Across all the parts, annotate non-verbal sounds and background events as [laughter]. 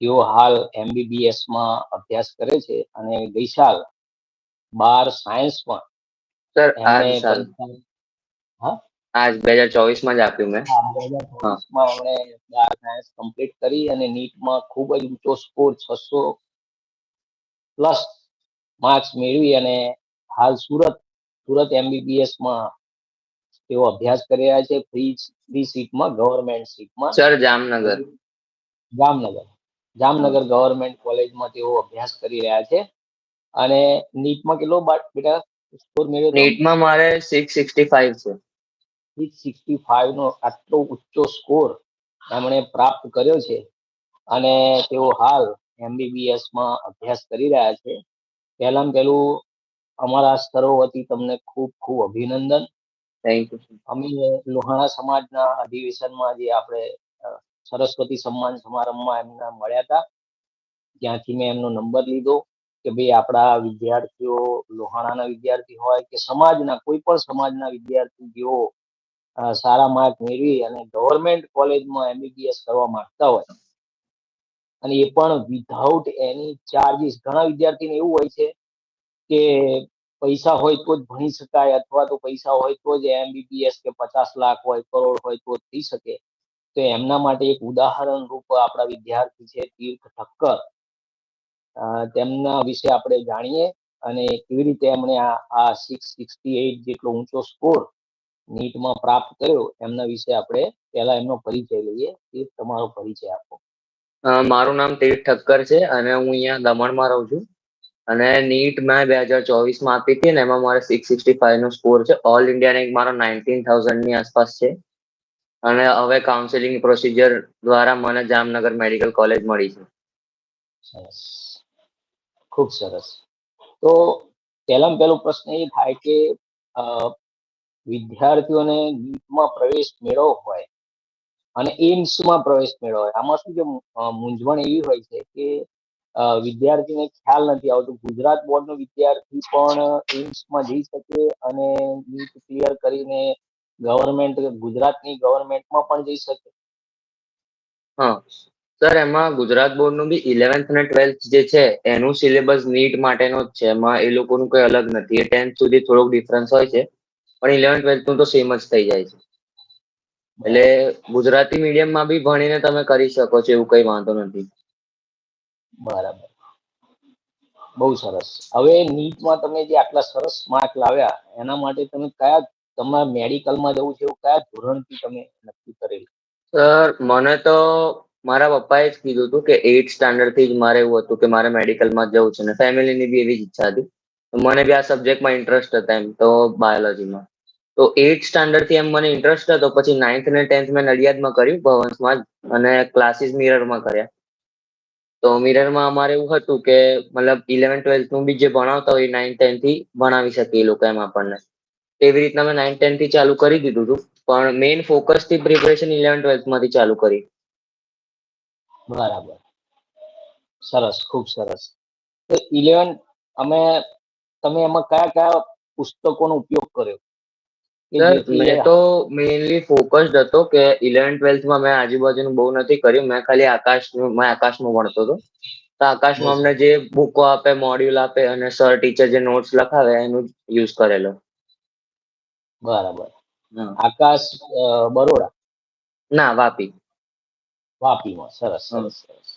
તેઓ હાલ એમબીબીએસમાં અભ્યાસ કરે છે અને ગઈ સાલ બાર સાયન્સમાં સર આ સાલ હા? આજ બે હજાર ચોવીસમાં જ આપ્યું મેં. હા, 2024 માં એમણે બાર સાયન્સ કમ્પ્લીટ કરી અને નીટમાં ખૂબ જ ઊંચો સ્કોર છસો પ્લસ માર્ક્સ મેળવી અને હાલ સુરત સુરત એમબીબીએસમાં તેઓ અભ્યાસ કરી રહ્યા છે. ફ્રી ફ્રી સીટમાં ગવર્મેન્ટ સીટમાં. સર જામનગર. જામનગર. જામનગર ગવર્મેન્ટ કોલેજમાં તેઓ અભ્યાસ કરી રહ્યા છે. અને નીટમાં કેટલો બેટા સ્કોર મેળવ્યો નીટમાં મારે સિક્સ સિક્સટી ફાઈવ છે. સિક્સ સિક્સટી ફાઈવ નો આટલો ઊંચો સ્કોર એમણે પ્રાપ્ત કર્યો છે. અને તેઓ હાલ MBBS માં અભ્યાસ કરી રહ્યા છે. પહેલામાં પહેલું અમારા સ્તરો વતી તમને ખૂબ ખૂબ અભિનંદન. થેન્ક યુ અમે લોહાણા સમાજના અધિવેશનમાં જે આપણે સરસ્વતી સન્માન સમારંભમાં એમને મળ્યા હતા. ત્યાંથી મેં એમનો નંબર લીધો કે ભાઈ આપણા વિદ્યાર્થીઓ લોહાણાના વિદ્યાર્થી હોય કે સમાજના, કોઈ પણ સમાજના વિદ્યાર્થી જેઓ સારા માર્ક મેળવી અને ગવર્મેન્ટ કોલેજમાં એમબીબીએસ કરવા માંગતા હોય. અને એ પણ વિધાઉટ એની ચાર્જીસ ઘણા વિદ્યાર્થીને એવું હોય છે કે પૈસા હોય તો જ ભણી શકાય અથવા તો પૈસા હોય તો જ એમબીબીએસ કે પચાસ લાખ હોય, કરોડ હોય તો થઈ શકે. તો એમના માટે એક ઉદાહરણ રૂપ આપણા વિદ્યાર્થી છે તીર્થ ઠક્કર. તેમના વિશે આપણે જાણીએ અને કેવી રીતે એમણે આ આ સિક્સ સિક્સટી એઇટ જેટલો ઊંચો સ્કોર નીટમાં પ્રાપ્ત કર્યો એમના વિશે આપણે પહેલા એમનો પરિચય લઈએ. તીર્થ, તમારો પરિચય આપો. મારું નામ તીર્થ ઠક્કર છે અને હું અહીંયા દમણમાં રહું છું. અને નીટ મેં બે હજાર ચોવીસમાં આપી હતી ને એમાં મારે સિક્સ સિક્સટી ફાઈવનો સ્કોર છે. ઓલ ઇન્ડિયા રેન્ક મારો નાઇન્ટીન થાઉઝન્ડની આસપાસ છે. અને હવે કાઉન્સેલિંગ પ્રોસિજર દ્વારા મને જામનગર મેડિકલ કોલેજ મળી છે. ખૂબ સરસ. તો પહેલામાં પહેલો પ્રશ્ન એ થાય કે વિદ્યાર્થીઓને ગીતમાં પ્રવેશ મેળવવો હોય અને એમ્સમાં પ્રવેશ મેળવવો હોય, આમાં શું કે મૂંઝવણ એવી હોય છે કે વિદ્યાર્થીને ખ્યાલ નથી આવતો. ગુજરાત બોર્ડનો વિદ્યાર્થી પણ એમ્સમાં જઈ શકે અને નીટ ક્લિયર કરીને ગવર્મેન્ટ ગુજરાતની ગવર્મેન્ટમાં પણ જઈ શકે. હા. સર એમાં ગુજરાત બોર્ડનું બી ઇલેવન્થ અને ટ્વેલ્થ જે છે એનું સિલેબસ નીટ માટેનો જ છે. એમાં એ લોકોનું કોઈ અલગ નથી. એ ટેન્થ સુધી થોડોક ડિફરન્સ હોય છે. પણ ઇલેવન્થ ટ્વેલ્થનું તો સેમ જ થઈ જાય છે. એટલે ગુજરાતી મીડિયમમાં બી ભણીને તમે કરી શકો છો એવું કઈ વાંધો નથી. બરાબર. બહુ સરસ. હવે નીટમાં તમે જે આટલા સરસ માર્ક લાવ્યા એના માટે તમે કયા તમારે મેડિકલમાં જવું છે એવું કયા ધોરણથી તમે નક્કી કરેલું? સર, મને તો મારા પપ્પાએ જ કીધું હતું કે એઇટ સ્ટાન્ડર્ડથી જ મારે એવું હતું કે મારે મેડિકલમાં જવું છે ને ફેમિલીની બી એવી જ ઈચ્છા હતી. મને બી આ સબ્જેક્ટમાં ઇન્ટરેસ્ટ હતા એમ, તો બાયોલોજીમાં. તો એઇટ સ્ટાન્ડર્ડથી એમ મને ઇન્ટરેસ્ટ હતો, પછી નાઇન્થ અને ટેન્થ મેં નડિયાદમાં કર્યું ભવન્સમાં જ, અને ક્લાસીસ મિરરમાં કર્યા. તો મિરરમાં અમારે એવું હતું કે મતલબ ઇલેવન ટ્વેલ્થનું બી જે ભણાવતા હોય નાઇન્થ ટેનથી ભણાવી શકે એ લોકો એમ આપણને. એવી રીતના મેં નાઇન ટેનથી ચાલુ કરી દીધું હતું. પણ મેઇન ફોકસથી પ્રિપરેશન ઇલેવન ટ્વેલ્થમાંથી ચાલુ કરી. બરાબર. સરસ ખૂબ સરસ. તો ઇલેવન અમે તમે એમાં કયા કયા પુસ્તકોનો ઉપયોગ કર્યો? મેં તો મેઇનલી ફોકસ્ડ હતો કે ઇલેવન ટ્વેલ્થમાં મેં આજુબાજુનું બહુ નથી કર્યું. મેં ખાલી આકાશનું મેં આકાશમાં ભણતો હતો. તો આકાશમાં અમને જે બુકો આપે મોડ્યુલ આપે અને સર ટીચર જે નોટ્સ લખાવે એનું યુઝ કરેલો. બરાબર. આકાશ બરોડા? ના વાપી. વાપીમાં. સરસ સરસ સરસ.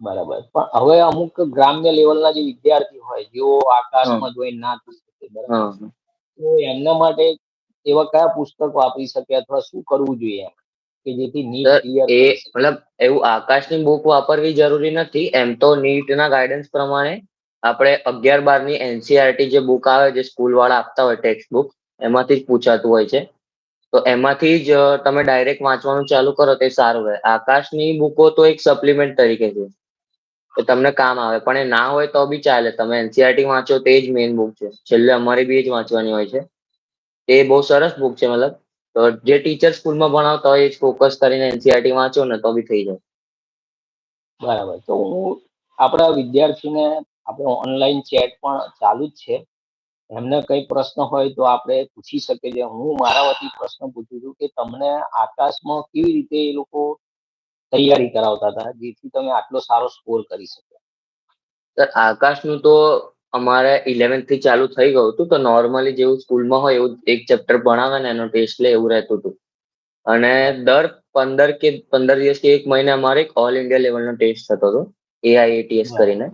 બરાબર. પણ હવે અમુક ગ્રામ્ય લેવલના જે વિદ્યાર્થી હોય જેઓ આકાશમાં જોઈ ના થઈ શકે બરાબર? તો એમના માટે એવા કયા પુસ્તકો વાપરી શકે અથવા શું કરવું જોઈએ કે જેથી નીટ એ મતલબ એવું આકાશની બુક વાપરવી જરૂરી નથી. એમ તો નીટ ના ગાઈડન્સ પ્રમાણે આપણે અગિયાર બારની એનસીઆરટી જે બુક આવે જે સ્કૂલ વાળા આપતા હોય ટેક્સ્ટ બુક એમાંથી જ પૂછાતું હોય છે. તો એમાંથી જ તમે ડાયરેક્ટ વાંચવાનું ચાલુ કરો તે સારું રહે. આકાશની બુકો તો એક સપ્લિમેન્ટ તરીકે છે. એ તમને કામ આવે. પણ એ ના હોય તો બી ચાલે. તમે એનસીઆરટી વાંચો તે જ મેઇન બુક છે. છેલ્લે અમારે બી જ વાંચવાની હોય છે. એ બહુ સરસ બુક છે મતલબ. તો જે ટીચર સ્કૂલમાં ભણાવતા હોય એ જ ફોકસ કરીને એનસીઆરટી વાંચો ને તો બી થઈ જાય. બરાબર. તો હું આપણા વિદ્યાર્થીને આપણે ઓનલાઈન ચેટ પણ ચાલુ જ છે. એમને કઈ પ્રશ્ન હોય તો આપણે પૂછી શકીએ છીએ. હું મારા વતી પ્રશ્ન પૂછું છું કે તમને આકાશમાં કેવી રીતે એ લોકો તૈયારી કરાવતા હતા જેથી તમે આટલો સારો સ્કોર કરી શકો? સર આકાશનું તો અમારે ઇલેવન્થથી ચાલુ થઈ ગયું હતું તો નોર્મલી જેવું સ્કૂલમાં હોય એવું એક ચેપ્ટર ભણાવે ને એનો ટેસ્ટ લે એવું રહેતું હતું. અને દર પંદર કે પંદર દિવસ કે એક મહિને અમારે એક ઓલ ઇન્ડિયા લેવલનો ટેસ્ટ થતો હતો એઆઈએટીએસ કરીને.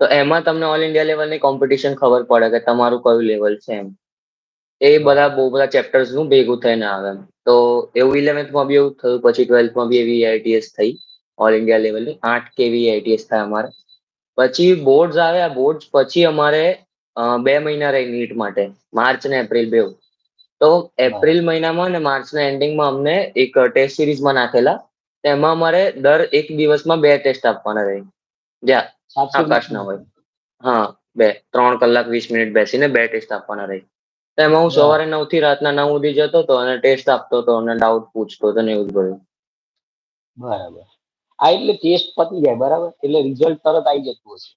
તો એમાં તમને ઓલ ઇન્ડિયા લેવલની કોમ્પિટિશન ખબર પડે કે તમારું કયું લેવલ છે એમ. એ બધા, બહુ બધા ચેપ્ટર્સનું ભેગું થઈને આવે એમ. તો એવું ઇલેવન્થમાં બી એવું થયું, પછી ટ્વેલ્થમાં બી એવી આઈટીએસ થઈ ઓલ ઇન્ડિયા લેવલની આઠ કેવી આઈટીએસ થાય અમારે. પછી બોર્ડ્સ આવ્યા બોર્ડ્સ પછી અમારે બે મહિના રહી નીટ માટે, માર્ચ ને એપ્રિલ બે તો એપ્રિલ મહિનામાં અને માર્ચના એન્ડિંગમાં અમને એક ટેસ્ટ સિરીઝમાં નાખેલા, તેમાં અમારે દર એક દિવસમાં બે ટેસ્ટ આપવાના રહે. જ્યાં આકાશના હોય. હા બે ત્રણ કલાક વીસ મિનિટ બેસીને બે ટેસ્ટ આપવાના રહે. તો એમાં હું સવારે નવથી રાતના નવ સુધી જતો હતો અને ટેસ્ટ આપતો હતો અને ડાઉટ પૂછતો હતો ને એવું જ બધું. બરાબર. આ એટલે ટેસ્ટ પતી જાય બરાબર? એટલે રિઝલ્ટ તરત આવી જતું હશે.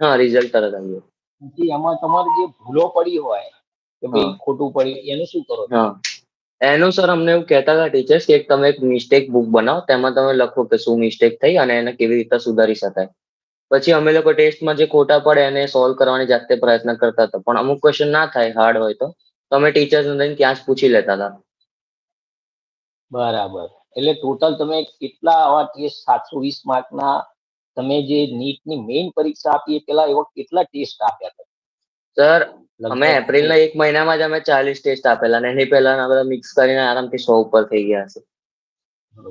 હા રિઝલ્ટ તરત આવી જાય. પછી એમાં તમારે જે ભૂલો પડી હોય કે ભાઈ ખોટું પડ્યું એનું શું કરો હા. એનું સર અમને એવું કહેતા હતા ટીચર્સ કે એક તમે એક મિસ્ટેક બુક બનાવો તેમાં તમે લખો કે શું મિસ્ટેક થઈ અને એને કેવી રીતે સુધારી શકાય. પછી અમે લોકો ટેસ્ટમાં જે ખોટા પડે એને સોલ્વ કરવાની જાતે પ્રયત્ન કરતા હતા. પણ અમુક ક્વેશ્ચન ના થાય હાર્ડ હોય તો. તો અમે ટીચર્સ જઈને ત્યાં જ પૂછી લેતા હતા. બરાબર. એટલે ટોટલ તમે કેટલા આવા ટેસ્ટ સાતસો વીસ માર્કના તમે જે નીટની મેઇન પરીક્ષા આપી એ પેલા એવા કેટલા ટેસ્ટ આપ્યા હતા? સર અમે એપ્રિલના એક મહિનામાં જ અમે ચાલીસ ટેસ્ટ આપેલા અને એની પહેલા બધા મિક્સ કરીને આરામથી સો ઉપર થઈ ગયા હશે.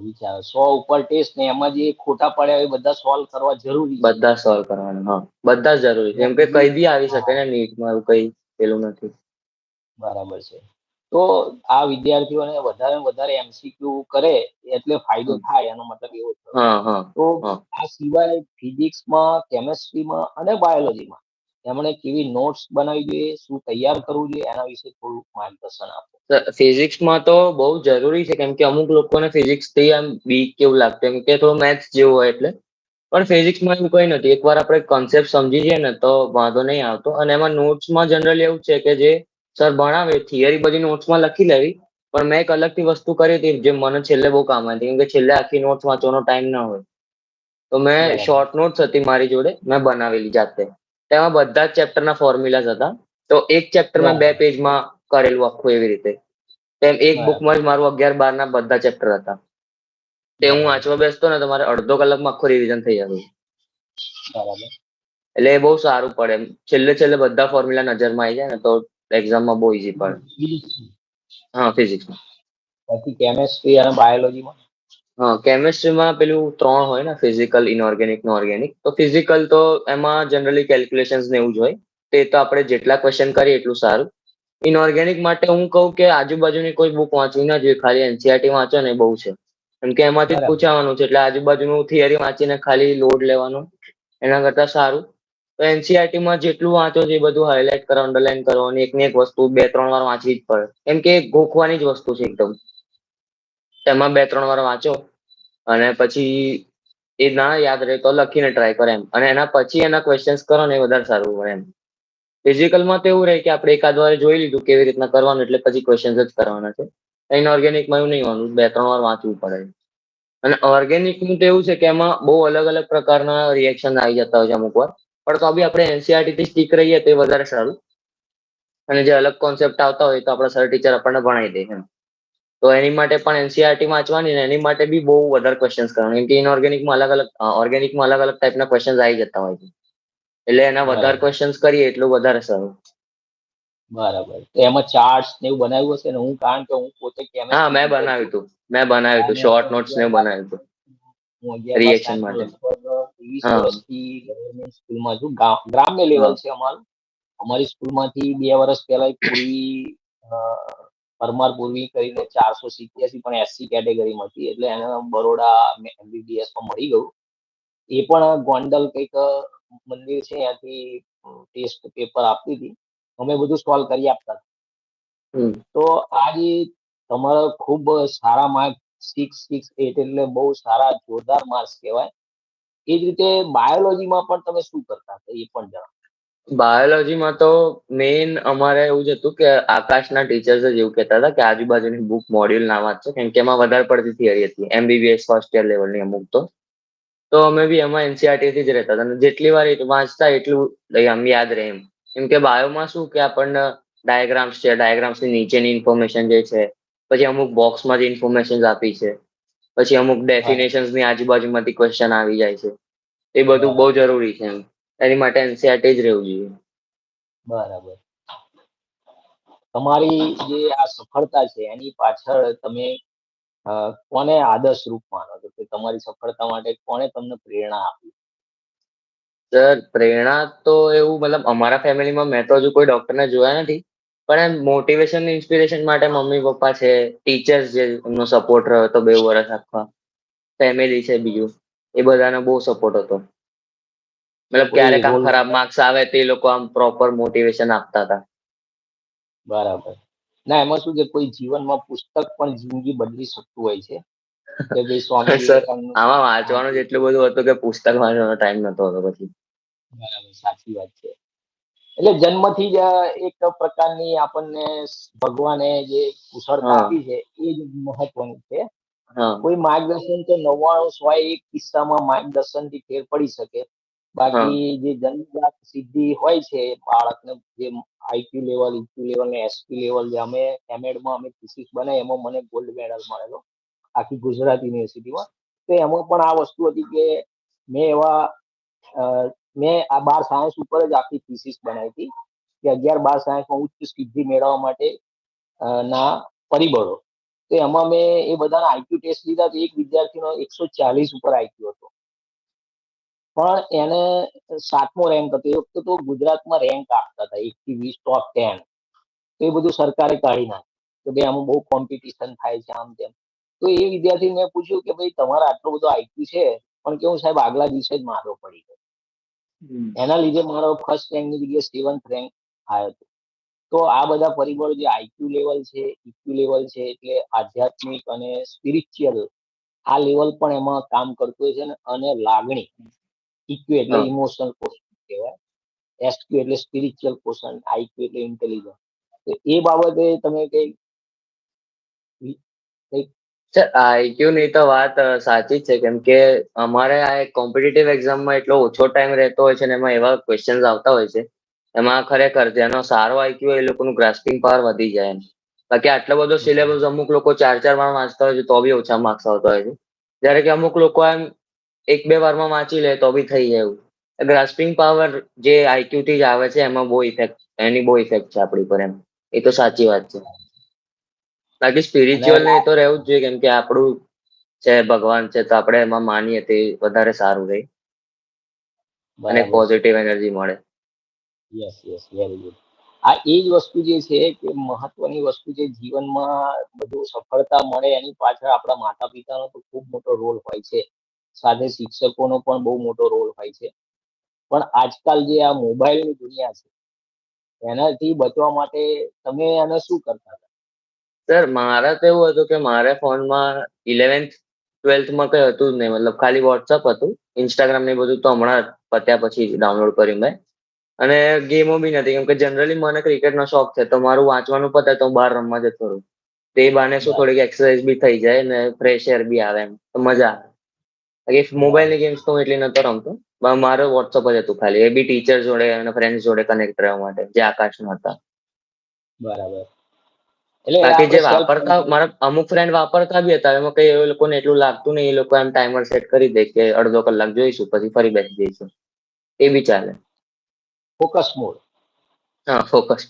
વિચારો. સો ઉપર ટેસ્ટ ને એમાં જે ખોટા પડ્યા એ બધા સોલ્વ કરવા જરૂરી બધા સોલ્વ કરવાના હા. બધા જરૂરી કેમ કે કઈ બી આવી શકે ને નીટમાં એવું કઈ પેલું નથી. બરાબર છે. તો આ વિદ્યાર્થીઓને વધારે વધારે એમસીક્યુ કરે એટલે ફાયદો થાય એનો મતલબ એવો તો આ સિવાય ફિઝિક્સમાં કેમેસ્ટ્રીમાં અને બાયોલોજીમાં એમણે કેવી નોટ્સ બનાવવી જોઈએ શું તૈયાર કરવું જોઈએ એના વિશે થોડું માર્ગદર્શન આપો. ફિઝિક્સમાં તો બહુ જરૂરી છે કેમ કે અમુક લોકોને ફિઝિક્સથી આમ વીક કેવું લાગતું કેમ કે થોડું મેથ્સ જેવું હોય એટલે. પણ ફિઝિક્સમાં એવું કંઈ નથી એકવાર આપણે કોન્સેપ્ટ સમજી જઈએ ને તો વાંધો નહીં આવતો. અને એમાં નોટ્સમાં જનરલી એવું છે કે જે સર ભણાવે થિયરી બધી નોટ્સમાં લખી લેવી પણ મેં એક અલગથી વસ્તુ કરી હતી જે મને છેલ્લે બહુ કામ હતી કેમ કે છેલ્લે આખી નોટ્સ વાંચવાનો ટાઈમ ના હોય. તો મેં શોર્ટ નોટ્સ હતી મારી જોડે મેં બનાવેલી જાતે. તેમાં બધા જ ચેપ્ટરના ફોર્મ્યુલાઝ હતા. તો એક ચેપ્ટરમાં બે પેજમાં કરેલું આખું એવી રીતે. તેમ એક. બુકમાં જ મારું અગિયાર બાર ના બધા ચેપ્ટર હતા. તે હું. વાંચવા બેસતો ને તો મારે અડધો કલાકમાં આખું રિવિઝન થઈ જતું. એટલે એ બહુ સારું પડે. એમ છેલ્લે છેલ્લે બધા ફોર્મ્યુલા નજરમાં આવી જાય ને તો એક્ઝામમાં બહુ ઈઝી પડે. હા ફિઝિક્સમાં પછી કેમેસ્ટ્રી અને બાયોલોજીમાં હા કેમેસ્ટ્રીમાં પેલું ત્રણ હોય ને ફિઝિકલ ઇનઓર્ગેનિક નો ઓર્ગેનિક તો ફિઝિકલ તો એમાં જનરલી કેલ્ક્યુલેશન્સ ને એવું જ હોય. તે તો આપણે જેટલા ક્વેશ્ચન કરીએ એટલું સારું. ઇનઓર્ગેનિક માટે હું કહું કે આજુબાજુની કોઈ બુક વાંચવી ના જોઈએ ખાલી એનસીઆરટી વાંચો ને બહુ છે. કેમ કે એમાંથી જ પૂછાવાનું છે એટલે આજુબાજુનું થિયરી વાંચીને ખાલી લોડ લેવાનો એના કરતા સારું. તો એનસીઆરટી માં જેટલું વાંચો છે એ બધું હાઇલાઇટ કરો અંડરલાઈન કરો અને એક એક વસ્તુ બે ત્રણ વાર વાંચવી જ પડે. કેમ કે ગોખવાની જ વસ્તુ છે એકદમ. તેમાં બે ત્રણ વાર વાંચો અને પછી એ ના યાદ રહે તો લખીને ટ્રાય કરે એમ. અને એના પછી એના ક્વેશ્ચન કરો ને એ વધારે સારું હોય એમ. ફિઝિકલમાં તો એવું રહે કે આપણે એકાદ વાર જોઈ લીધું કેવી રીતના કરવાનું એટલે પછી ક્વેશ્ચન્સ જ કરવાના છે. ઇનઓર્ગેનિકમાં એવું નહીં હોવાનું, બે, ત્રણ વાર વાંચવું પડે અને ઓર્ગેનિકનું તો એવું છે કે એમાં બહુ અલગ અલગ પ્રકારના રિએક્શન આવી જતા હોય છે અમુક વાર. પણ તો બી આપણે એનસીઆરટીથી સ્ટીક રહીએ તો એ વધારે સારું. અને જે અલગ કોન્સેપ્ટ આવતા હોય તો આપણા સર ટીચર આપણને ભણાવી દે એમ. તો એની માટે પણ એનસીઆરટી વાંચવાની ને એની માટે બી બહુ વધારે ક્વેશ્ચન કરવાનું. કેમ કે ઇનઓર્ગેનિકમાં અલગ અલગ ઓર્ગેનિકમાં અલગ અલગ ટાઈપના ક્વેશ્ચન આવી જતા હોય છે. એટલે એના વધારે બરાબર. ક્વેશ્ચન કરીએ એટલું વધારે સારું. બરાબર. તો એમાં ચાર્ટ ને એવું બનાવ્યું હશે ને હું કારણ કે હું પોતે હા મેં બનાવ્યું હતું મેં બનાવ્યું હતું શોર્ટ નોટ્સ ને બનાવ્યું હતું રિએક્શન માટે. ગવર્મેન્ટ સ્કૂલમાં છું. ગ્રામ્ય લેવલ છે અમારું. અમારી સ્કૂલમાંથી બે વર્ષ પહેલા એક અ, પરમાર પૂર્વી કરીને ચારસો સિત્યાસી પણ એસસી કેટેગરીમાં હતી એટલે એને બરોડા એમબીબીએસમાં મળી ગયું. એ પણ ગોંડલ કંઈક મંદિર છે ત્યાંથી ટેસ્ટ પેપર આપતી હતી. અમે બધું સોલ્વ કરી આપતા તો આજે તમારા ખૂબ સારા માર્ક સિક્સ સિક્સ એટ એટલે બહુ સારા જોરદાર માર્ક્સ કહેવાય. એ જ રીતે બાયોલોજીમાં પણ તમે શું કરતા હતા એ પણ જણાવો. બાયોલોજીમાં તો મેઇન અમારે એવું જ હતું કે આકાશના ટીચર્સ જ એવું કહેતા હતા કે આજુબાજુની બુક મોડ્યુલ ના વાંચો, કેમ કે એમાં વધારે પડતી થિયરી હતી એમબીબીએસ ફર્સ્ટ યર લેવલની અમુક તો. તો અમે બી એમાં એનસીઆરટી થી જ રહેતા હતા અને જેટલી વાર વાંચતા એટલું આમ યાદ રહે એમ. કેમ કે બાયોમાં શું કે આપણને ડાયાગ્રામ્સ છે ડાયાગ્રામ્સની નીચેની ઇન્ફોર્મેશન જે છે, પછી અમુક બોક્સમાં જે ઇન્ફોર્મેશન આપી છે, પછી અમુક ડેફિનેશન્સની આજુબાજુમાંથી ક્વેશ્ચન આવી જાય છે. એ બધું બહુ જરૂરી છે એમ. એની માટે એનસીઆરટી જ રહેવું જોઈએ. બરાબર. તમારી જે આ સફળતા છે એની પાછળ તમે કોને આદર્શ રૂપ માનો છો? કે તમારી સફળતા માટે કોને તમને પ્રેરણા આપી? સર પ્રેરણા તો એવું મતલબ અમારા ફેમિલીમાં મેં તો હજુ કોઈ ડોક્ટરને જોયા નથી. પણ એમ મોટિવેશન ઇન્સ્પિરેશન માટે મમ્મી પપ્પા છે ટીચર્સ જે એમનો સપોર્ટ રહ્યો હતો બે વર્ષ આખા. ફેમિલી છે બીજું. એ બધાનો બહુ સપોર્ટ હતો. મતલબ ક્યારેક આમ ખરાબ માર્ક્સ આવે તે લોકો આમ પ્રોપર મોટિવેશન આપતા હતા. બરાબર. ના એમાં શું છે કોઈ જીવનમાં પુસ્તક પણ જિંદગી બદલી શકતું હોય છે. કે ભાઈ [laughs] સ્વામી આમાં વાંચવાનું એટલું બધું હતું કે પુસ્તક વાંચવાનો ટાઈમ નતો હતો પછી. બરાબર સાચી વાત છે. એટલે જન્મથી જ એક પ્રકારની આપણને ભગવાને જે કુશળતા આપી છે એ જ મહત્વનું છે. કોઈ માર્ગદર્શન તો નવ્વાણું સો એક કિસ્સામાં માર્ગદર્શનથી ફેર પડી શકે. બાકી જે જન્મજાત સિદ્ધિ હોય છે બાળકને જે આઈક્યુ લેવલ ઇક્યુ લેવલ ને એસપી લેવલ જે અમે એમએડમાં અમે થીસીસ બનાવી એમાં મને ગોલ્ડ મેડલ મળેલો. આખી ગુજરાત યુનિવર્સિટીમાં તો એમાં પણ આ વસ્તુ હતી કે મેં એવા મેં આ બાર સાયન્સ ઉપર જ આખી થીસીસ બનાવી હતી કે અગિયાર બાર સાયન્સમાં ઉચ્ચ સિદ્ધિ મેળવવા માટે ના પરિબળો. તો એમાં મેં એ બધાના આઈક્યુ ટેસ્ટ લીધા તો એક વિદ્યાર્થીનો એકસો ચાલીસ ઉપર આઈક્યુ હતો. પણ એને સાતમો રેન્ક હતો. એ વખતે તો ગુજરાતમાં રેન્ક આપતા હતા. એક થી વીસ ટોપ ટેન તો એ બધું સરકારે કાઢી નાખ્યું. કે ભાઈ આમાં બહુ કોમ્પિટિશન થાય છે આમ તેમ. તો એ વિદ્યાર્થી મેં પૂછ્યું કે ભાઈ તમારે આટલો બધો આઈક્યુ છે પણ કેવું સાહેબ આગલા દિવસે જ મારો પડી ગયો. એના લીધે મારો ફર્સ્ટ રેન્કની જગ્યાએ સેવન્થ રેન્ક આવ્યો હતો. તો આ બધા પરિબળો જે આઈક્યુ લેવલ છે ઇક્યુ લેવલ છે એટલે આધ્યાત્મિક અને સ્પિરિચ્યુઅલ આ લેવલ પણ એમાં કામ કરતું હોય છે ને અને લાગણી. ઇક્યુ એટલે ઇમોશનલ કોશન્ટ કહેવાય. એસક્યુ એટલે સ્પિરિચ્યુઅલ કોશન્ટ આઈક્યુ એટલે ઇન્ટેલિજન્સ તો એ બાબતે તમે કઈ કઈ સર આઈક્યુ ની તો વાત સાચી જ છે. કેમ કે અમારે આ એક કોમ્પિટિટિવ એક્ઝામમાં એટલો ઓછો ટાઈમ રહેતો હોય છે ને એમાં એવા ક્વેશ્ચન્સ આવતા હોય છે. એમાં ખરેખર જેનો સારો આઈક્યુ એ લોકોનું ગ્રાસ્પિંગ પાવર વધી જાય એમ. બાકી આટલો બધો સિલેબસ અમુક લોકો ચાર ચાર વાર વાંચતા હોય છે તો બી ઓછા માર્ક્સ આવતા હોય છે. જ્યારે કે અમુક લોકો એમ એક બે વારમાં વાંચી લે તો બી થઈ જાય એવું. ગ્રાસ્પિંગ પાવર જે આઈક્યુ થી જ આવે છે એમાં બહુ ઇફેક્ટ એની બહુ ઇફેક્ટ છે આપણી પર એમ. એ તો સાચી વાત છે. બાકી સ્પિરિચ્યુઅલ ને એ તો રહેવું જ જોઈએ કેમ કે આપણું છે ભગવાન છે તો આપણે એમાં માનીએ તે વધારે સારું રહે. અને પોઝિટિવ એનર્જી મળે. યસ યસ વેરી ગુડ આ એ જ વસ્તુ જે છે કે મહત્વની વસ્તુ જે જીવનમાં બધું સફળતા મળે એની પાછળ આપણા માતા પિતાનો તો ખૂબ મોટો રોલ હોય છે. સાથે શિક્ષકોનો પણ બહુ મોટો રોલ હોય છે. પણ આજકાલ જે આ મોબાઈલની દુનિયા છે એનાથી બચવા માટે તમે એને શું કરતા હતા? સર મારે તો એવું હતું કે મારે ફોનમાં ઇલેવન્થ ટ્વેલ્થમાં કંઈ હતું જ નહીં. મતલબ ખાલી વોટ્સઅપ હતું ઇન્સ્ટાગ્રામ ને બધું તો હમણાં પત્યા પછી ડાઉનલોડ કર્યું મેં. અને ગેમો બી નથી કેમ કે જનરલી મને ક્રિકેટનો શોખ છે. તો મારું વાંચવાનું પતે તો હું બહાર રમવા જતો રહું. તે બાને શું થોડીક એક્સરસાઇઝ બી થઈ જાય ને ફ્રેશ એર બી આવે એમ. તો મજા આવે. બરાબર મોબાઈલની ગેમ્સ તો હું એટલી નતો રમતો. મારો વોટ્સઅપ જ હતું ખાલી. એ બી ટીચર જોડે અને ફ્રેન્ડ્સ જોડે કનેક્ટ રહેવા માટે જે આકાશમાં હતા. બરાબર. એટલે બાકી જે વાપરતા મારા અમુક ફ્રેન્ડ વાપરતા બી હતા. એમાં કઈ એ લોકોને એટલું લાગતું નહીં. એ લોકો એમ ટાઈમર સેટ કરી દે કે અડધો કલાક જોઈશું પછી ફરી બેસી જઈશું. એ બી ચાલે. ફોકસ મોડ હા ફોકસ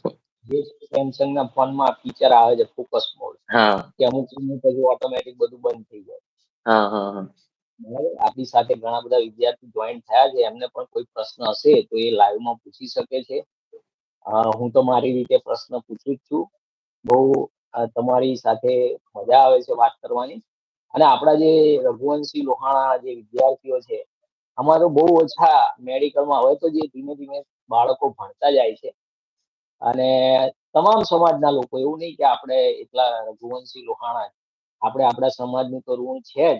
જે સેમસંગના ફોનમાં ફીચર આવે છે ફોકસ મોડ હા. કે અમુક સમય પછી ઓટોમેટિક બધું બંધ થઈ જાય. હા હા હા. આપણી સાથે ઘણા બધા વિદ્યાર્થી જોઈન થયા છે. એમને પણ કોઈ પ્રશ્ન હશે તો એ લાઈવમાં પૂછી શકે છે. હું તો મારી રીતે પ્રશ્ન પૂછું જ છું. બહુ તમારી સાથે મજા આવે છે વાત કરવાની. અને આપણા જે રઘુવંશી લોહાણા જે વિદ્યાર્થીઓ છે અમારો બહુ ઓછા મેડિકલમાં હવે તો જે ધીમે ધીમે બાળકો ભણતા જાય છે. અને તમામ સમાજના લોકો, એવું નહીં કે આપણે એટલા રઘુવંશી લોહાણા આપણે આપણા સમાજનું તો ઋણ છે જ.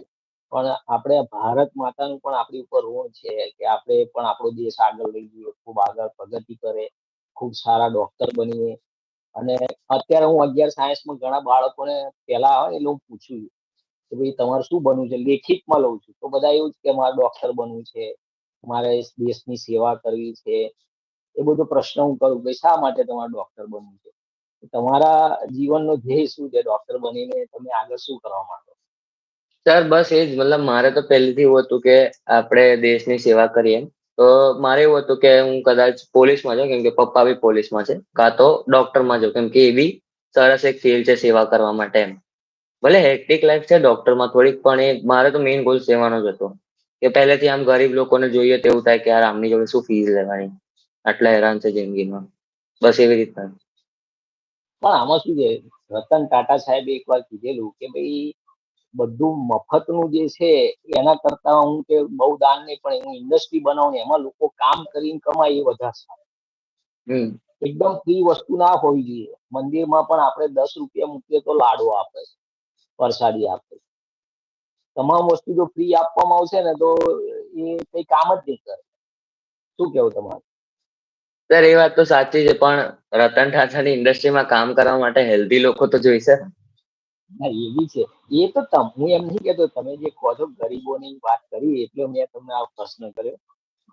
પણ આપણે ભારત માતાનું પણ આપણી ઉપર ઋણ છે કે આપણે પણ આપણો દેશ આગળ લઈ જઈએ, ખૂબ આગળ પ્રગતિ કરે, ખૂબ સારા ડોક્ટર બનીએ. અને અત્યારે હું અગિયાર સાયન્સમાં ઘણા બાળકોને પહેલા આવે એટલે હું પૂછું કે ભાઈ, તમારે શું બનવું છે? લેખિતમાં લઉં છું. તો બધા એવું જ કે મારે ડોક્ટર બનવું છે, મારે દેશની સેવા કરવી છે. એ બધો પ્રશ્ન હું કરું કે શા માટે તમારે ડોક્ટર બનવું છે? તમારા જીવનનો ધ્યેય શું છે? ડોક્ટર બનીને તમે આગળ શું કરવા માંગો સર, બસ એ જ મતલબ મારે તો પહેલેથી એવું હતું કે આપણે દેશની સેવા કરીએ તો મારે એવું હતું કે હું કદાચ પોલીસમાં જાઉં, કેમ કે પપ્પા બી પોલીસમાં છે. કાં તો ડોક્ટરમાં જાઉં, કેમ કે એ બી સરસ એક ફિલ્ડ છે સેવા કરવા માટે એમ. ભલે હેક્ટિક લાઈફ છે ડોક્ટરમાં થોડીક, પણ એ મારે તો મેઇન ગોલ સેવાનો જ હતો. કે પહેલેથી આમ ગરીબ લોકોને જોઈએ તો એવું થાય કે યાર, આમની જોડે શું ફીસ લેવાની? આટલા હેરાન છે જિંદગીમાં. બસ એવી રીતના. પણ આમાં શું છે? રતન ટાટા સાહેબે એકવાર કીધેલું કે ભાઈ બધું મફતનું જે છે એના કરતા હું કે બહુ દાન નહીં પણ હું ઇન્ડસ્ટ્રી બનાવું એમાં લોકો કામ કરીને કમાય એ વધારે સારું. એકદમ ફ્રી વસ્તુ ના હોવી જોઈએ. મંદિરમાં પણ આપણે દસ રૂપિયા મૂકીએ તો લાડો આપે છે પ્રસાદી આપે છે. તમામ વસ્તુ જો ફ્રી આપવામાં આવશે ને તો એ કઈ કામ જ નહીં કરે. શું કેવું તમારું? સર એ વાત તો સાચી છે પણ રતન ટાટાની ઇન્ડસ્ટ્રીમાં કામ કરવા માટે હેલ્ધી લોકો તો જોઈશે ને. એ બી છે. એ તો તમ હું એમ નહીં કહેતો તમે જે કહો છો ગરીબોની વાત કરી એટલે મેં તમને આ પ્રશ્ન કર્યો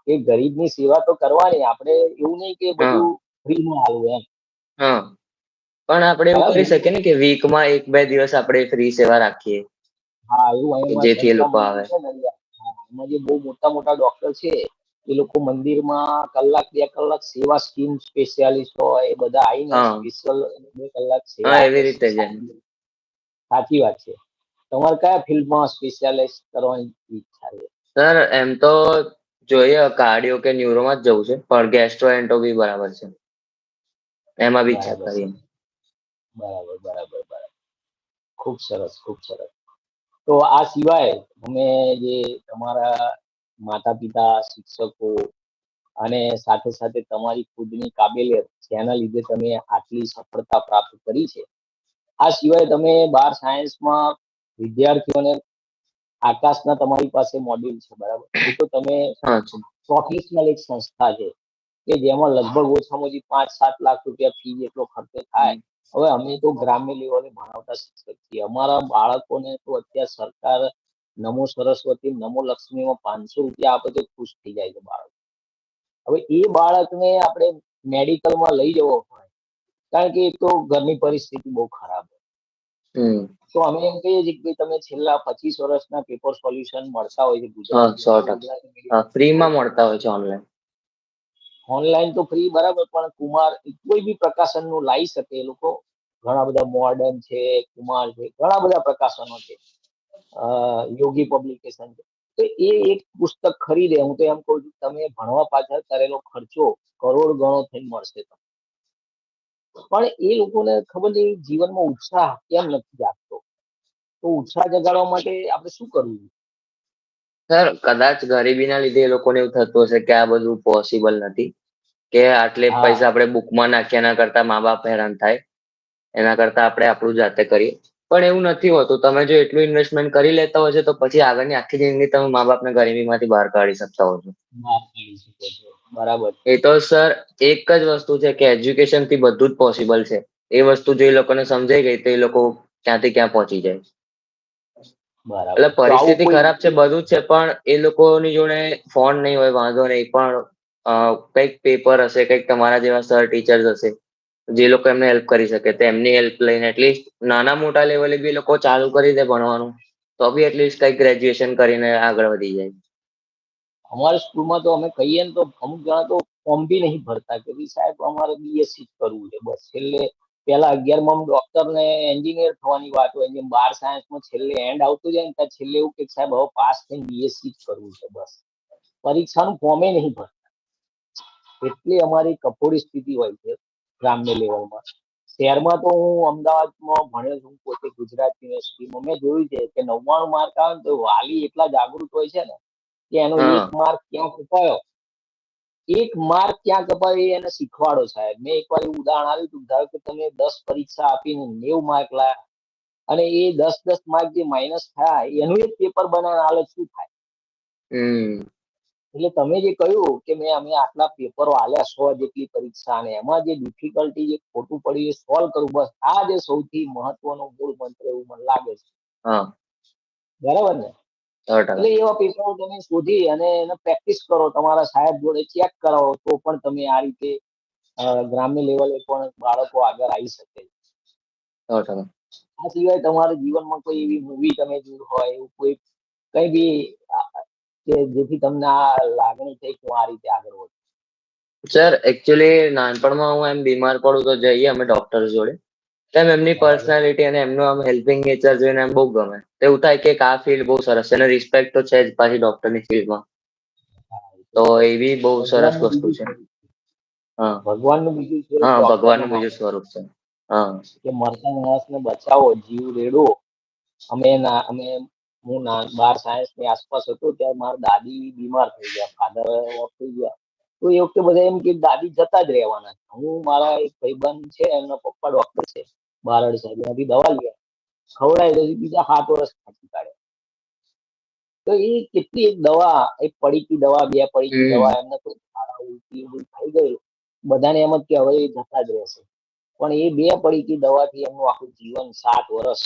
કે ગરીબની સેવા તો કરવાની આપણે એવું નહીં કે બધું ફ્રીમાં આવું એમ. પણ આપણે એવું કરી શકીએ ને કે વીકમાં એક બે દિવસ આપણે ફ્રી સેવા રાખીએ. હા એવું જેથી એ લોકો આવે. એમાં જે બહુ મોટા મોટા ડોક્ટર છે એ લોકો મંદિરમાં કલાક બે કલાક સેવા સ્કીમ સ્પેશિયાલિસ્ટ હોય એ બધા આવીને સ્પેશિયલ બે કલાક સેવા એવી રીતે જ એમ. સારી સાચી વાત છે. તમારે કયા ફિલ્ડમાં સ્પેશિયાલિસ્ટ કરવાની ઈચ્છા છે? સર એમ તો જોઈએ કાર્ડિયો કે ન્યુરોમાં જ જવું છે પણ ગેસ્ટ્રો એન્ટો બી બરાબર છે. એમાં બી ઈચ્છા કરી બરાબર બરાબર બરાબર. ખૂબ સરસ ખૂબ સરસ. તો આ સિવાય અમે જે તમારા માતા પિતા શિક્ષકો અને સાથે સાથે તમારી ખુદની કાબેલિયત જેના લીધે તમે આટલી સફળતા પ્રાપ્ત કરી છે આ સિવાય તમે બાર સાયન્સમાં વિદ્યાર્થીઓને આકાશના તમારી પાસે મોડ્યુલ છે બરાબર? તો તમે પ્રોફેશનલ એક સંસ્થા છે કે જેમાં લગભગ ઓછામાં ઓછી પાંચ સાત લાખ રૂપિયા ફી જેટલો ખર્ચો થાય. હવે અમે તો ગ્રામ્ય લેવલે ભણાવતા શિક્ષક છીએ. અમારા બાળકોને તો અત્યારે સરકાર નમો સરસ્વતી નમો લક્ષ્મીમાં પાંચસો રૂપિયા આપે તો ખુશ થઈ જાય છે બાળક. હવે એ બાળકને આપણે મેડિકલમાં લઈ જવો કારણ કે એક તો ઘરની પરિસ્થિતિ બહુ ખરાબ તો અમે એમ કહીએ છીએ કે તમે છેલ્લા પચીસ વર્ષના પેપર સોલ્યુશન મળતા હોય છે ગુજરાતી ફ્રીમાં મળતા હોય છે ઓનલાઈન ઓનલાઈન તો ફ્રી બરાબર પણ કુમાર કોઈ બી પ્રકાશનનું લાવી શકે એ લોકો. ઘણા બધા મોર્ડન છે કુમાર છે ઘણા બધા પ્રકાશનો છે. યોગી પબ્લિકેશન છે. તો એ એક પુસ્તક ખરીદે. હું તો એમ કહું છું તમે ભણવા પાછળ કરેલો ખર્ચો કરોડ ગણો થઈને મળશે તમને. પણ એ લોકોને ખબર નહીં જીવનમાં ઉત્સાહ કેમ નથી જાગતો? તો ઉત્સાહ જગાડવા માટે આપણે શું કરવું? સર કદાચ ગરીબીના લીધે એ લોકોને એવું થતું હશે કે આ બધું પોસિબલ નથી. કે આટલે પૈસા આપણે બુકમાં નાખીએ એના કરતા મા બાપ હેરાન થાય. એના કરતા આપણે આપણું જાતે કરીએ. પણ એવું નથી હોતું. તમે જો એટલું ઇન્વેસ્ટમેન્ટ કરી લેતા હોય છે તો પછી આગળની આખી જિંદગી તમે મા બાપને ગરીબીમાંથી બહાર કાઢી શકતા હો છો. બરાબર. એ તો સર એક જ વસ્તુ છે કે એજ્યુકેશનથી બધું જ પોસિબલ છે. એ વસ્તુ જો એ લોકોને સમજાઈ ગઈ તો એ લોકો ક્યાંથી ક્યાં પહોંચી જાય. એટલે પરિસ્થિતિ ખરાબ છે બધું જ છે પણ એ લોકોની જોડે ફોન નહીં હોય વાંધો નહીં પણ કંઈક પેપર હશે કંઈક તમારા જેવા સર ટીચર્સ હશે જે લોકો એમને હેલ્પ કરી શકે તો એમની હેલ્પ લઈને એટલીસ્ટ નાના મોટા લેવલે બી લોકો ચાલુ કરી દે ભણવાનું તો બી એટલીસ્ટ કંઈક ગ્રેજ્યુએશન કરીને આગળ વધી જાય. અમારી સ્કૂલમાં તો અમે કહીએ ને તો અમુક જણા તો ફોર્મ બી નહીં ભરતા કે ભઈ સાહેબ અમારે બીએસસી જ કરવું છે બસ છેલ્લે પેલા અગિયારમાં ડોક્ટર ને એન્જિનિયર થવાની વાત હોય જેમ બાર સાયન્સમાં છેલ્લે એન્ડ આવતું જાય ને ત્યાં છેલ્લે એવું કે સાહેબ હવે પાસ થઈને બીએસસી જ કરવું છે બસ પરીક્ષાનું ફોર્મે નહીં ભરતા એટલી અમારી કફોડી સ્થિતિ હોય છે ગ્રામ્ય લેવલમાં શહેરમાં તો હું અમદાવાદમાં ભણ્યો છું પોતે ગુજરાત યુનિવર્સિટીમાં મેં જોયું છે કે નવ્વાણું માર્ક આવે ને તો વાલી એટલા જાગૃત હોય છે ને કે એનો એક માર્ક ક્યાં કપાયો? એક માર્ક ક્યાં કપાયો એને શીખવાડો સાહેબ. મેં એકવાર એવું ઉદાહરણ આવ્યું હતું ધારો કે તમે દસ પરીક્ષા આપીને નેવું માર્ક લાયા અને એ દસ દસ માર્ક જે માઇનસ થાય એનું એક પેપર બનાવવા હાલે શું થાય? એટલે તમે જે કહ્યું કે મેં અમે આટલા પેપરો આલ્યા સો જેટલી પરીક્ષા અને એમાં જે ડિફિકલ્ટી જે ખોટું પડ્યું એ સોલ્વ કરવું બસ આ જે સૌથી મહત્વનો મૂળ મંત્ર એવું મને લાગે છે. બરાબર ને? એટલે એવા પેપરો તમે શોધી અને એને પ્રેક્ટિસ કરો તમારા સાહેબ જોડે ચેક કરાવો તો પણ તમે આ રીતે ગ્રામ્ય લેવલે પણ બાળકો આગળ આવી શકે આ સિવાય તમારા જીવનમાં કોઈ એવી મૂવી તમે જોઈ હોય એવું કોઈ કઈ બી કે જેથી તમને આ લાગણી થઈ કે હું આ રીતે આગળ વધું. સર એકચ્યુઅલી નાનપણમાં હું એમ બીમાર પડું તો જઈએ અમે ડોક્ટર જોડે. તેમ એમની. પર્સનાલિટી અને એમનું આમ હેલ્પિંગ નેચર જોઈને એમ બહુ ગમે. એવું થાય કે આ ફિલ્ડ બહુ સરસ છે. અને રિસ્પેક્ટ તો છે જ પાછી ડોક્ટરની ફિલ્ડમાં તો એ બી બહુ સરસ વસ્તુ છે. હા. ભગવાનનું બીજું સ્વરૂપ હા ભગવાનનું બીજું સ્વરૂપ છે. હા. કે મરતા માણસને બચાવો જીવ રેડો. અમે ના અમે હું ના બાર સાયન્સની આસપાસ હતો ત્યારે મારા દાદી બીમાર થઈ ગયા ફાધર ઓફ થઈ ગયા. તો એ વખતે બધા એમ કે દાદી જતા જ રહેવાના હું મારા એક ભાઈબંધ છે એમના પપ્પા ડોક્ટર છે. બારડ સાહેબ એનાથી દવા લે ખવડાય તો બીજા સાત વર્ષ ખાંસી કાઢે તો એ કેટલી એક દવા એક પડીકી દવા બે પડીકી દવા એમને કોઈ થઈ ગયું. બધાને એમ જ કે હવે એ જતા જ રહેશે. પણ એ બે પડીકી દવાથી એમનું આખું જીવન સાત વર્ષ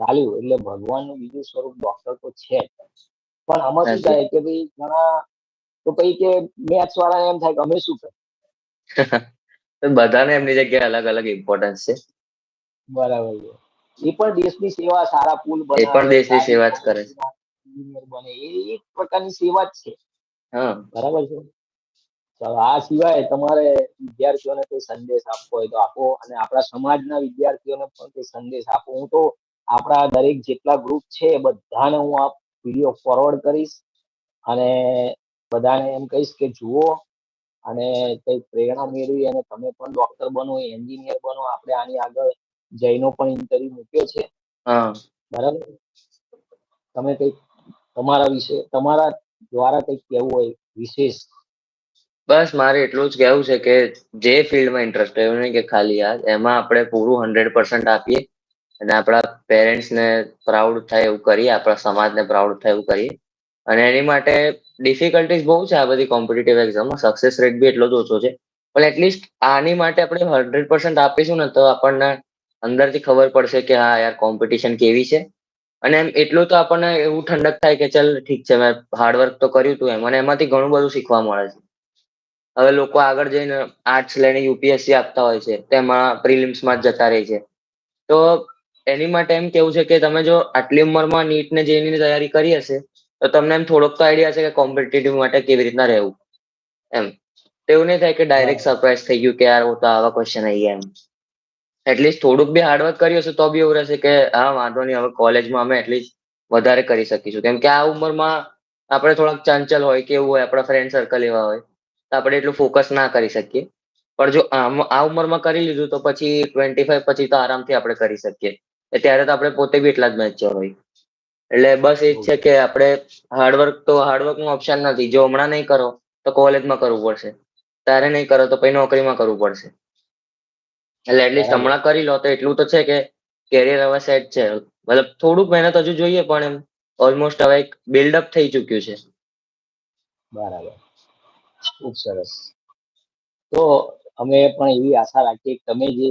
ચાલ્યું. એટલે ભગવાનનું બીજું સ્વરૂપ ડોક્ટર તો છે પણ આમાં શું થાય કે ભાઈ ઘણા તો પછી કે મેથ્સ વાળા એમ થાય કે અમે શું કરીએ? [laughs] બધાને એમની જગ્યાએ અલગ અલગ ઇમ્પોર્ટન્સ છે. બરાબર છે. એ પણ દેશની સેવા સારા પુલ એ પણ દેશની સેવા જ કરે છે. બને એ એક પ્રકારની સેવા જ છે. હા. બરાબર છે. ચાલો આ સિવાય તમારે વિદ્યાર્થીઓને કોઈ સંદેશ આપવો હોય તો આપો અને આપણા સમાજના વિદ્યાર્થીઓને પણ કોઈ સંદેશ આપો. હું તો આપણા દરેક જેટલા ગ્રુપ છે બધાને હું આ વીડિયો ફોરવર્ડ કરીશ અને બધાને એમ કહીશ કે જુઓ અને કઈ પ્રેરણા મેળવી અને તમે પણ ડોક્ટર બનો એન્જિનિયર બનો આપણે આની આગળ જયનો પણ ઇન્ટરવ્યુ મૂક્યો છે. હા. બરાબર? તમે કંઈક તમારા વિશે તમારા દ્વારા કંઈક કહેવું હોય વિશેષ? બસ મારે એટલું જ કહેવું છે કે જે ફિલ્ડમાં ઇન્ટરેસ્ટ એવું નહીં કે ખાલી આ એમાં આપણે પૂરું હંડ્રેડ પર્સન્ટ આપીએ અને આપણા પેરેન્ટ્સને પ્રાઉડ થાય એવું કરીએ આપણા સમાજને પ્રાઉડ થાય એવું કરીએ. અને એની માટે ડિફિકલ્ટીઝ બહુ છે આ બધી કોમ્પિટિટિવ એક્ઝામમાં સક્સેસ રેટ બી એટલો જ ઓછો છે. પણ એટલીસ્ટ આની માટે આપણે હંડ્રેડ પર્સન્ટ આપીશું ને તો આપણને અંદરથી ખબર પડશે કે હા યાર કોમ્પિટિશન કેવી છે. અને એમ એટલું તો આપણને એવું ઠંડક થાય કે ચલ ઠીક છે મેં હાર્ડવર્ક તો કર્યું હતું એમ. અને એમાંથી ઘણું બધું શીખવા મળે છે. હવે લોકો આગળ જઈને આર્ટ્સ લઈને યુપીએસસી આપતા હોય છે તેમાં પ્રિલિમ્સમાં જતા રહે છે. તો એની માટે એમ કેવું છે કે તમે જો આટલી ઉંમરમાં નીટને જેની તૈયારી કરી હશે તો તમને એમ થોડોક તો આઈડિયા છે કે કોમ્પિટિટિવ માટે કેવી રીતના રહેવું. એમ. તો એવું નહીં થાય કે ડાયરેક્ટ સરપ્રાઈઝ થઈ ગયું કે યાર હું તો આવા ક્વેશ્ચન આવી ગયા એમ. એટલીસ્ટ થોડુંક બી હાર્ડવર્ક કર્યું હશે તો બી એવું રહેશે કે, હા, વાંધો નહીં, હવે કોલેજમાં અમે એટલીસ્ટ વધારે કરી શકીશું. કેમ કે આ ઉંમરમાં આપણે થોડાક ચંચલ હોય કે એવું હોય, આપણા ફ્રેન્ડ સર્કલ એવા હોય, તો આપણે એટલું ફોકસ ના કરી શકીએ. પણ જો આ ઉંમરમાં કરી લીધું તો પછી ટ્વેન્ટી ફાઈવ પછી તો આરામથી આપણે કરી શકીએ. ત્યારે તો આપણે પોતે બી એટલા જ મેચ્યોર હોય. એટલે બસ એ જ છે કે આપણે હાર્ડવર્ક તો હાર્ડવર્કનું ઓપ્શન નથી. જો હમણાં નહીં કરો, તો કોલેજમાં કરવું પડશે. તારે નહીં કરો, તો પછી નોકરીમાં કરવું પડશે. એટલે એટલીસ્ટ હમણાં કરી લો. તો એટલું તો છે કે કેરિયર હવે સેટ છે. મતલબ થોડુંક મહેનત હજુ જોઈએ પણ એમ ઓલમોસ્ટ હવે એક બિલ્ડઅપ થઈ ચુક્યું છે. બરાબર. ખૂબ સરસ. તો અમે પણ એવી આશા રાખીએ કે તમે જે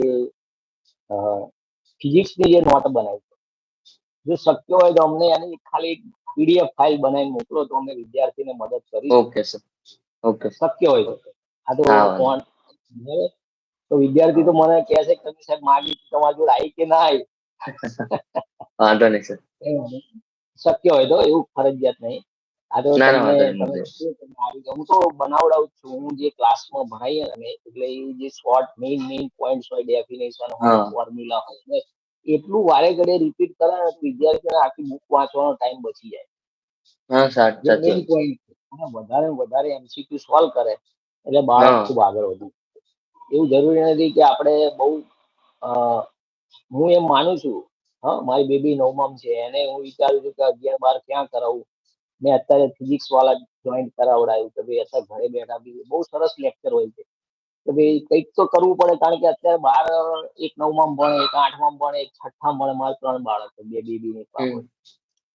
ફિઝિક્સની જે નોટ બનાવી જો શક્ય હોય તો અમને એની ખાલી પીડીએફ ફાઇલ બનાવીને મોકલો તો અમે વિદ્યાર્થીને મદદ કરી ઓકે સર ઓકે શક્ય હોય તો. આ તો તો વિદ્યાર્થી તો મને કહે છે કે તમે સાહેબ માગી તમારી જોડે આવી કે ના આવી વાંધો નહીં સર શક્ય હોય તો એવું ફરજિયાત નહીં. આ તો. હું તો બનાવડાવું છું. હું જે ક્લાસમાં ભણાવીએ ને એટલે જે શોર્ટ મેઇન મેઇન પોઈન્ટ હોય ડેફિનેશન હોય ફોર્મ્યુલા હોય એટલું વારે ઘડે રિપીટ કરે ને વિદ્યાર્થીઓને આખી બુક વાંચવાનો ટાઈમ બચી જાય. હા સાચી વધારે વધારે એમસીક્યુ સોલ્વ કરે. એટલે બાળક ખૂબ આગળ વધે. એવું જરૂરી નથી કે આપણે બહુ હું એમ માનું છું હા મારી બેબી નવમમ છે એને હું વિચારું છું કે અગિયાર બાર ક્યાં કરાવું? મેં અત્યારે ફિઝિક્સ વાળા જોઈન્ટ કરાવડાયું કે ભાઈ અત્યારે ઘરે બેઠા બી બહુ સરસ લેક્ચર હોય છે. કે ભાઈ કંઈક તો કરવું પડે કારણ કે અત્યારે બાર એક નવમાં ભણે એક આઠમાં ભણે એક છઠ્ઠા ભણે મારા ત્રણ બાળક છે બે બેબી ને.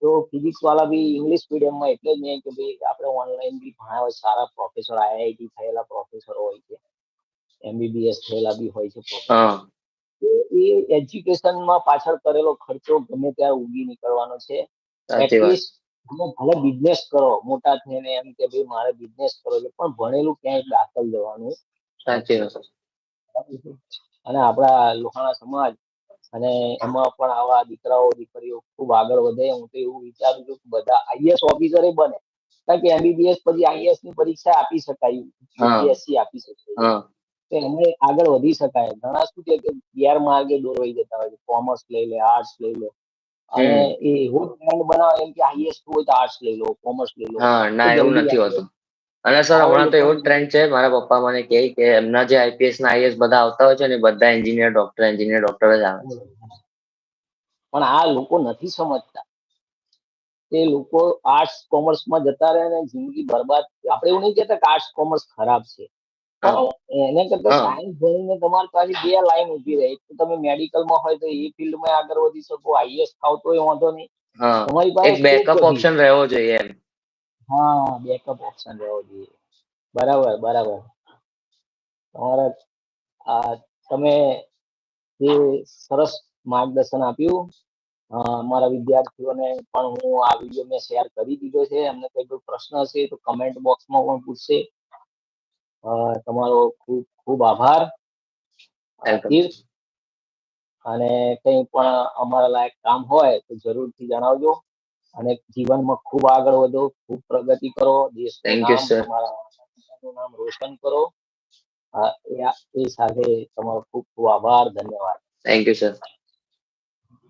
તો ફિઝિક્સ વાળા બી ઇંગ્લિશ મીડિયમમાં એટલે જ નહીં કે ભાઈ આપણે ઓનલાઈન બી ભણાવે સારા પ્રોફેસર આઈઆઈટી થયેલા પ્રોફેસરો હોય છે. એમબીબીએસ થયેલા બી હોય છે એ એજ્યુકેશનમાં પાછળ કરેલો ખર્ચો ગમે ત્યાં ઉગી નીકળવાનો છે. એટલીસ્ટ તમે ભલે બિઝનેસ કરો મોટા થઈને એમ કે ભાઈ મારે બિઝનેસ કરો છે પણ ભણેલું ક્યાંય દાખલ જવાનું અને આપણા લોહાણા સમાજ અને એમાં પણ આવા દીકરાઓ દીકરીઓ ખૂબ આગળ વધે. હું તો એવું વિચારું છું કે બધા આઈએસ ઓફિસરે બને. કારણ કે એમબીબીએસ પછી આઈએસની પરીક્ષા આપી શકાય. યુપીએસસી આપી શકાય. તો એને આગળ વધી શકાય. ઘણા શું છે કે ગેરમાર્ગે દોરવાઈ જતા હોય છે. કોમર્સ લઈ લે આર્ટ્સ લઈ લે. અને. એ એવો ટ્રેન્ડ બનાવે એમ કે હાઈએસ્ટ હોય તો આર્ટ્સ લઈ લો કોમર્સ લઈ લો. હા ના એવું નથી હોતું. અને સર હમણાં તો એવો ટ્રેન્ડ છે. મારા પપ્પા મને કહે કે એમના જે આઈપીએસ ના આઈએસ બધા આવતા હોય છે ને બધા એન્જિનિયર ડોક્ટર એન્જિનિયર ડોક્ટર જ આવે છે. પણ આ લોકો નથી સમજતા. તે લોકો આર્ટ્સ કોમર્સમાં જતા રહે ને જિંદગી બરબાદ. આપણે એવું નહીં કહેતા કે આર્ટ્સ કોમર્સ ખરાબ છે. એને કરતા. સાયન્સ ભણીને તમારી પાસે બે લાઈન ઊભી રહે. તો તમે મેડિકલમાં હોય તો એ ફિલ્ડમાં આગળ વધી શકો આઈએસ થાવ તોય વાંધો નહીં. તમારી પાસે બેકઅપ ઓપ્શન રહેવો જોઈએ એમ. હા બેકઅપ ઓપ્શન રહેવો જોઈએ. બરાબર બરાબર. તમારા આ તમે જે સરસ માર્ગદર્શન આપ્યું મારા વિદ્યાર્થીઓને પણ હું આ વીડિયો મેં શેર કરી દીધો છે. એમને કઈ પ્રશ્ન હશે તો કમેન્ટ બોક્સમાં પણ પૂછશે. તમારો ખૂબ ખૂબ આભાર. તીર્થ અને કંઈ પણ અમારા લાયક કામ હોય તો જરૂરથી જણાવજો. અને જીવનમાં ખૂબ આગળ વધો ખૂબ પ્રગતિ કરો. દેશ થેન્ક યુ માતા-પિતાનું નામ રોશન કરો. એ સાથે તમારો ખૂબ ખૂબ આભાર. ધન્યવાદ. થેન્ક યુ સર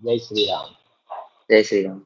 જય શ્રી રામ. જય શ્રી રામ.